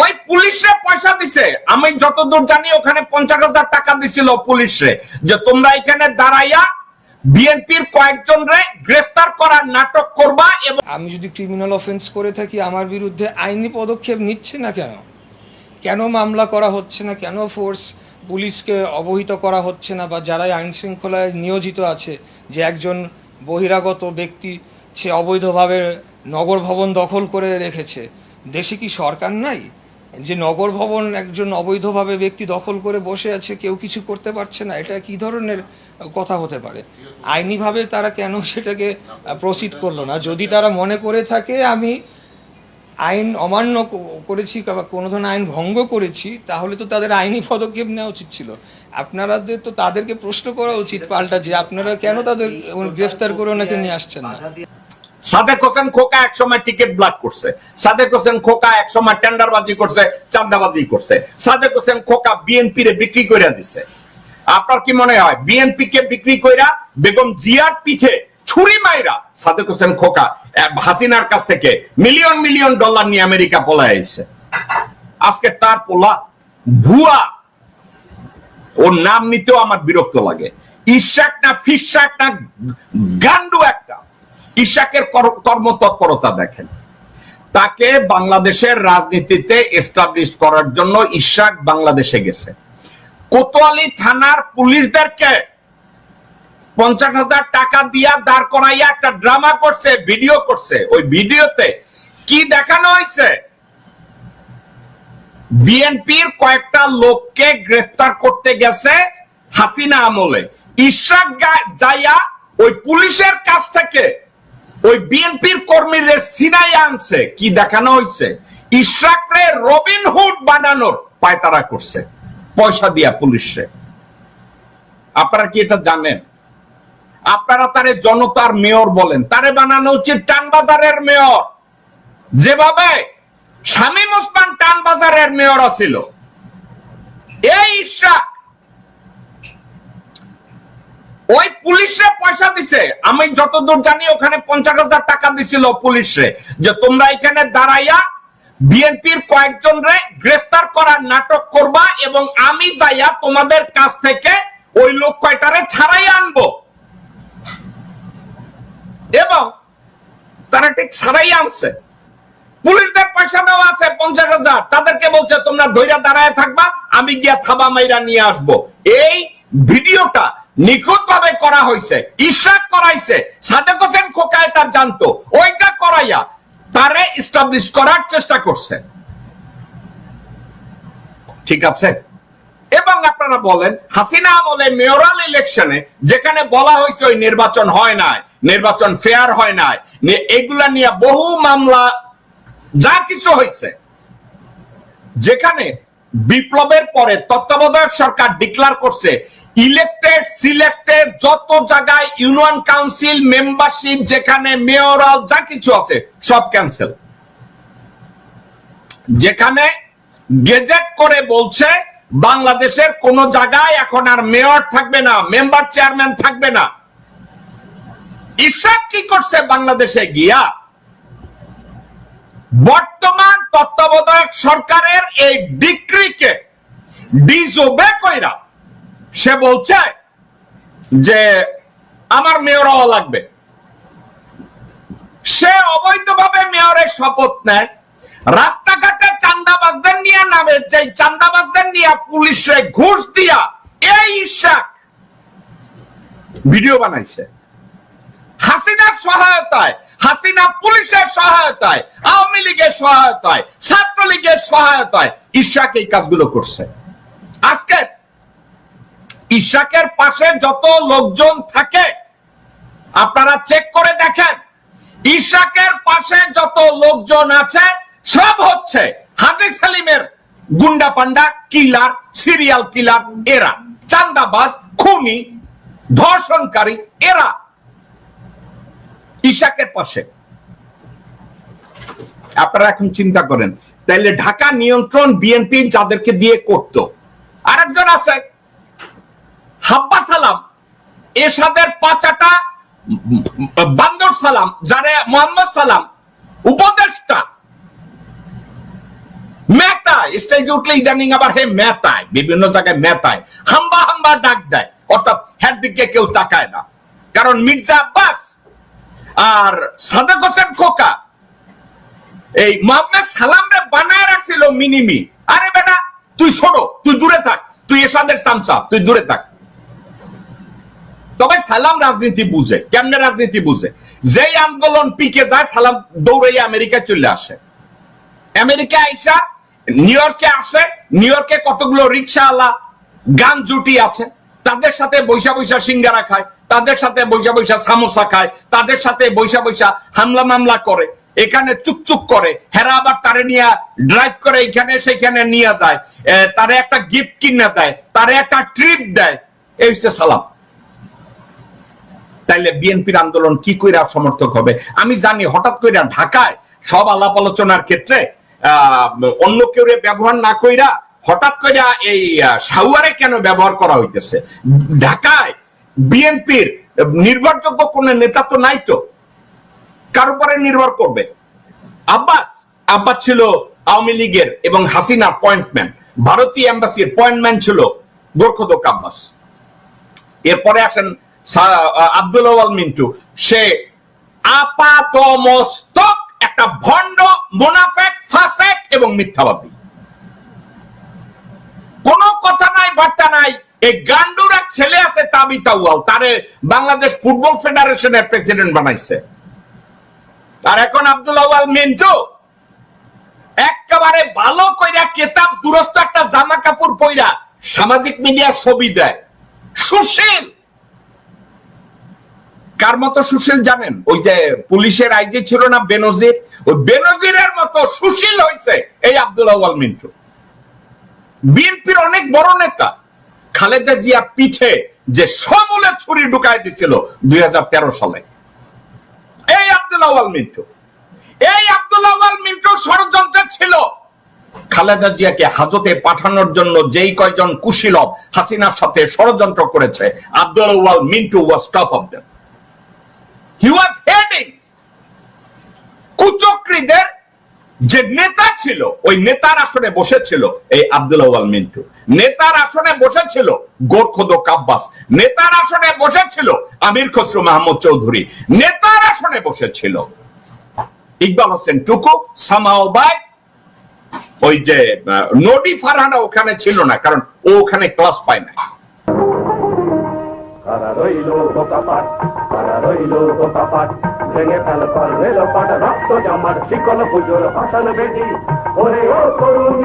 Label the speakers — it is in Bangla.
Speaker 1: ওই পুলিশে পয়সা দিছে। আমি যতদূর জানি ওখানে পঞ্চাশ হাজার টাকা দিছিল পুলিশে যে তোমরা এখানে দাঁড়াইয়া বিএনপির কয়েকজন রে গ্রেফতার করার নাটক করবা এবং
Speaker 2: আমি যদি ক্রিমিনাল অফেন্স করে থাকি, আমার বিরুদ্ধে আইনি পদক্ষেপ নিচ্ছে না কেন? কেন মামলা করা হচ্ছে না? কেন ফোর্স পুলিশকে অবহিত করা হচ্ছে না? বা যারাই আইন শৃঙ্খলায় নিয়োজিত আছে, যে একজন বহিরাগত ব্যক্তি, সে অবৈধভাবে নগর ভবন দখল করে রেখেছে, দেশে কি সরকার নাই? যে নগর ভবন একজন অবৈধভাবে ব্যক্তি দখল করে বসে আছে কেউ কিছু করতে পারছে না এটা কি ধরনের কথা হতে পারে? আইনিভাবে তারা কেন সেটাকে প্রসিড করল না? যদি তারা মনে করে থাকে আমি আইন অমান্য করেছি বা কোনো ধরনের আইন ভঙ্গ করেছি তাহলে তো তাদের আইনি পদক্ষেপ নেওয়া উচিত ছিল। আপনারাদের তো তাদেরকে প্রশ্ন করা উচিত পাল্টা যে আপনারা কেন তাদের গ্রেফতার করে ওনাকে নিয়ে আসছেন না?
Speaker 1: সাদেক হোসেন খোকা এক সময় টিকিট ব্লক করছে। সাদেক হোসেন খোকা এক সময় টেন্ডারবাজি করছে, চাঁদাবাজি করছে। সাদেক হোসেন খোকা বিএনপি রে বিক্রি করে দিছে। আপনার কি মনে হয় বিএনপি কে বিক্রি কইরা বেগম জিয়ার পিঠে ছুরি মাইরা সাদেক হোসেন খোকা হাসিনার কাছ থেকে মিলিয়ন মিলিয়ন ডলার নিয়ে আমেরিকা পলায় আইছে? আজকে তার পোলা ভুয়া। ওর নাম নিতেও আমার বিরক্ত লাগে। ইশাক না ফিসাক না গান্ডু একটা। ইশাকের কর- কর্মতৎপরতা দেখেন। তাকে বাংলাদেশের রাজনীতিতে এস্টাবলিশ করার জন্য ইশাক বাংলাদেশে গেছে। কোতোয়ালি থানার পুলিশদেরকে পঞ্চাশ হাজার টাকা দিয়া দাঁড় করাইয়া একটা ড্রামা করছে, ভিডিও করছে। ওই ভিডিওতে কি দেখানো হয়েছে? বিএনপির কয়েকটা লোককে গ্রেফতার করতে গেছে হাসিনা আমলে। ইশাক যাইয়া ওই পুলিশের কাছ থেকে ওই বিএনপির কর্মীদের সিনাই আনছে, কি দেখানো হয়েছে ইশাকরে রবিনহুড বানানোর পায়তারা করছে, পয়সা দিয়া পুলিশে। আপনারা কি এটা জানেন? আপনারা তারে জনতার মেয়র বলেন, তারে বানানো উচিত টানবাজারের মেয়র। যেভাবে শামীম ওসমান টানবাজারের মেয়র ছিল এই ইশাক ওই পুলিশে পয়সা দিছে। আমি যতদূর জানি ওখানে পঞ্চাশ হাজার টাকা দিছিল পুলিশে যে তোমরা এখানে দাঁড়াইয়া বিএনপির কয়েকজন রে গ্রেফতার করার নাটক করবা এবং আমি যাইয়া তোমাদের কাছ থেকে ওই লোক কয়টারে ছাড়াই আনব। এবং তারা ঠিক ছাড়াই আনছে। পুলিশদের পয়সা দেওয়া আছে পঞ্চাশ হাজার। তাদেরকে বলছে, তোমরা ধৈর্য দাঁড়ায় থাকবা, আমি গিয়া থাবা মাইরা নিয়ে আসব। এই ভিডিওটা নিখুঁত ভাবে করা হয়েছে ইশাক করাইছে, সাদেক হোসেন খোকা এটা জানতো, ওইটা করাইয়া তারে ইস্টাবলিশ করার চেষ্টা করছে। ঠিক আছে? এবং আপনারা বলেন, হাসিনা আমলে মেয়রাল ইলেকশনে যেখানে বলা হয়েছে ওই নির্বাচন হয় নাই, নির্বাচন ফেয়ার হয় নাই এগুলা নিয়ে বহু মামলা, যা কিছু হয়েছে, যেখানে বিপ্লবের পরে তত্ত্বাবধায়ক সরকার ডিক্লার করছে ইলেক্টেড সিলেক্টেড যত জায়গায় ইউনিয়ন কাউন্সিল মেম্বারশিপ যেখানে মেয়রাল যা কিছু আছে, সব ক্যান্সেল যেখানে গেজেট করে বলছে, বাংলাদেশের কোন জায়গায় এখন আর মেয়র থাকবে না মেম্বার চেয়ারম্যান থাকবে না। ইসাক কি করছে বাংলাদেশে গিয়া? বর্তমান তত্ত্বাবধায়ক সরকারের এই ডিক্রিকে ডিজোবে কইরা সে বলছে যে আমার মেয়র হওয়া লাগবে। সে অবৈধভাবে মেয়রের শপথ নেয়। রাস্তাঘাটে চান্দাবাজদের নিয়ে নামে যে চান্দাবাজদের নিয়ে পুলিশে ঘুষ দিয়া এই ভিডিও বানাইছে। হাসিনার সহায়তায়, হাসিনা পুলিশের সহায়তায়, আওয়ামী লীগের সহায়তায়, ছাত্রলীগের সহায়তায় ইশাক এই কাজগুলো করছে। আজকে ইশাকের পাশে যত লোকজন থাকে, আপনারা চেক করে দেখেন, ইশাকের পাশে যত লোকজন আছে, সব হচ্ছে হাজি সালিমের গুন্ডা পান্ডা কিলার, সিরিয়াল কিলার, এরা। চান্দাবাজ, খুনি, ধর্ষণকারী, এরা। ইশাকের পাশে। আপনারা এখন চিন্তা করেন, তাইলে ঢাকা নিয়ন্ত্রণ বিএনপি যাদেরকে দিয়ে করত, আরেকজন আছে হাব্বা সালাম, এরশাদের পাচাটা বান্দর সালাম, যারে মোহাম্মদ সালাম, উপদেষ্টা। মেহতা স্টেজে উঠলে ইদানিং আবার হে মেতায়, বিভিন্ন জায়গায় মেতায়, হাম্বা হাম্বা ডাক দেয়। অর্থাৎ দিকে কেউ তাকায় না। কারণ মির্জা আব্বাস আর সাদেক হোসেন খোকা, এই মোহাম্মদ সালাম রে বানায় রাখছিল মিনিমি। আরে বেটা, তুই ছোড়ো তুই দূরে থাক, তুই এসাদের সামসা, তুই দূরে থাক। তবে সালাম রাজনীতি বুঝে, কেমনে রাজনীতি বুঝে? যেই আন্দোলন পিকে যায়, সালাম দৌড়াইয়া আমেরিকায় চলে আসে। আমেরিকা আইসা, নিউ ইয়র্কে আসে, নিউ ইয়র্কে কতগুলো রিক্সাওয়ালা গান জুটি আছে, তাদের সাথে বৈশা বৈশা সিঙ্গারা খায়, তাদের সাথে বৈশা বৈশা সামোসা খায়, তাদের সাথে বৈশা বৈশা হামলা মামলা করে, এখানে চুকচুক করে, হেরা আবার তারে নিয়ে ড্রাইভ করে এখানে সেখানে নিয়ে যায় তারে একটা গিফট কিনে দেয়, তারে একটা ট্রিপ দেয়, এই হচ্ছে সালাম। তাইলে বিএনপির আন্দোলন কি কইরা সমর্থক হবে? আমি জানি হঠাৎ কইরা ঢাকায় সব আলাপ আলোচনার ক্ষেত্রে অন্য কেউ ব্যবহার না কইরা হঠাৎ কইরা এই সাউয়ারে কেন ব্যবহার করা হইতেছে? ঢাকায় বিএনপির নির্ভরযোগ্য কোন নেতা তো নাই তো। কার উপরে নির্ভর করবে? আব্বাস। আব্বাস ছিল আওয়ামী লীগের এবং হাসিনা পয়েন্টম্যান ভারতীয় এম্বাসির পয়েন্টম্যান ছিল গোরখদক আব্বাস। এরপরে আসেন আব্দুল আওয়াল মিন্টু, সে আপাত মস্তক একটা ভণ্ড, মোনাফেক, ফাসেক এবং মিথ্যাবাদী। কোন কথা নাই, বার্তা নাই। এই গান্ডুর এক ছেলে আছে তাবিতা ওয়াল তারে বাংলাদেশ ফুটবল ফেডারেশনের প্রেসিডেন্ট বানাইছে। আর এখন আব্দুল আওয়াল মিন্টু, একেবারে ভালো কইরা কেতাব দুরস্ত একটা জামা কাপড় পইরা সামাজিক মিডিয়া ছবি দেয়। সুশীল কার মতো সুশীল জানেন? ওই যে পুলিশের আইজি ছিল না, বেনজির? ওই বেনজিরের মতো সুশীল হয়েছে এই আব্দুল আওয়াল মিন্টু। বিএনপির অনেক বড় নেতা। খালেদা জিয়া পিঠে যে সমূলে ছুরি ঢুকাই দিছিল দুই সালে। এই আব্দুল আওয়াল মিন্টু। এই আব্দুল আওয়াল মিন্টু ষড়যন্ত্র ছিল। খালেদা জিয়াকে হাজতে পাঠানোর জন্য যেই কয়জন কুশীলব হাসিনার সাথে ষড়যন্ত্র করেছে, Abdul Awal Mintu was top of them he was heading কুচক্রীদের যে নেতা ছিল, ওই নেতার আসনে বসেছিল এই আব্দুল আওয়াল মিন্টু। নেতার আসনে বসেছিল গোরখদ কাব্বাস। নেতার আসনে বসেছিল আমির খসরু মাহমুদ চৌধুরী। নেতার আসনে বসেছিল ইকবাল হোসেন টুকু সামাও বাই ওই যে নডি ফারহানা ওখানে ছিল না, কারণ ও ওখানে ক্লাস পায় না
Speaker 3: কারা রইল বোকাপাট কারা রইল বোকাপাট ভেঙে ফেল কর রেল পাট রক্ত জামার শিকল পুজোর ভাষণ বেদি ওরে ও করুণ